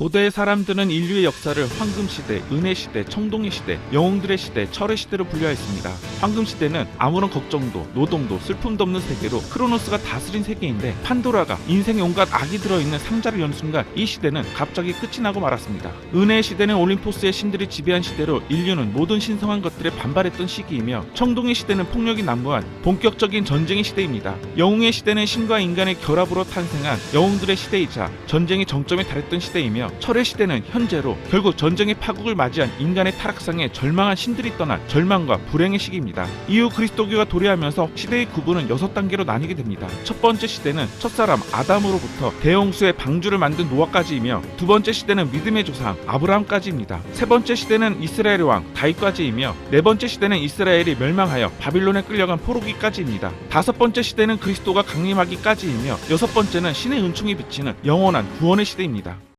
고대의 사람들은 인류의 역사를 황금 시대, 은혜 시대, 청동기 시대, 영웅들의 시대, 철의 시대로 분류하였습니다. 황금 시대는 아무런 걱정도, 노동도, 슬픔도 없는 세계로 크로노스가 다스린 세계인데 판도라가 인생에 온갖 악이 들어있는 상자를 연 순간 이 시대는 갑자기 끝이 나고 말았습니다. 은혜의 시대는 올림포스의 신들이 지배한 시대로 인류는 모든 신성한 것들에 반발했던 시기이며 청동의 시대는 폭력이 난무한 본격적인 전쟁의 시대입니다. 영웅의 시대는 신과 인간의 결합으로 탄생한 영웅들의 시대이자 전쟁의 정점에 달했던 시대이며 철의 시대는 현재로 결국 전쟁의 파국을 맞이한 인간의 타락상에 절망한 신들이 떠난 절망과 불행의 시기입니다. 이후 그리스도교가 도래하면서 시대의 구분은 여섯 단계로 나뉘게 됩니다. 첫 번째 시대는 첫사람 아담으로부터 대홍수의 방주를 만든 노아까지이며 두 번째 시대는 믿음의 조상 아브라함까지입니다. 세 번째 시대는 이스라엘 왕 다윗까지이며 네 번째 시대는 이스라엘이 멸망하여 바빌론에 끌려간 포로기까지입니다. 다섯 번째 시대는 그리스도가 강림하기까지이며 여섯 번째는 신의 은총이 비치는 영원한 구원의 시대입니다.